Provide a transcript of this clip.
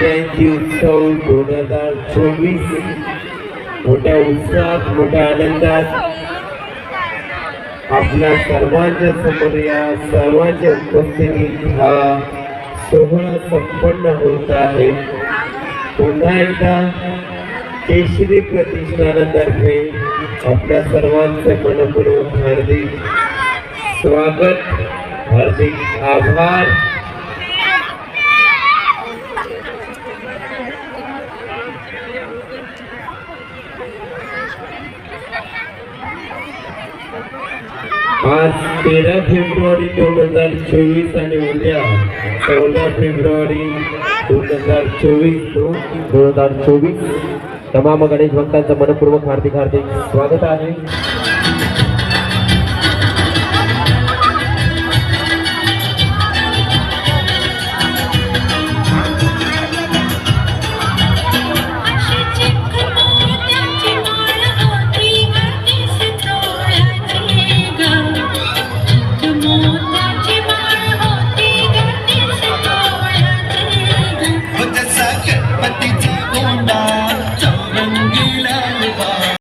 जयंती उत्सव दोन हजार चोवीस. मोठ्या उत्साहात मोठ्या आनंदात. आपल्या सर्वांच्या समोर या सर्वांच्या उपस्थितीत हा सोहळा संपन्न होत आहे. पुन्हा एकदा केशरी प्रतिष्ठानातर्फे आपल्या सर्वांचे मनपूर्वक हार्दिक स्वागत हार्दिक आभार. आज तेरा फेब्रुवारी दोन हजार चोवीस आणि उद्या चौदा फेब्रुवारी दोन हजार चोवीस दोन दोन हजार चोवीस. तमाम गणेश भक्तांचं मनपूर्वक हार्दिक हार्दिक स्वागत आहे.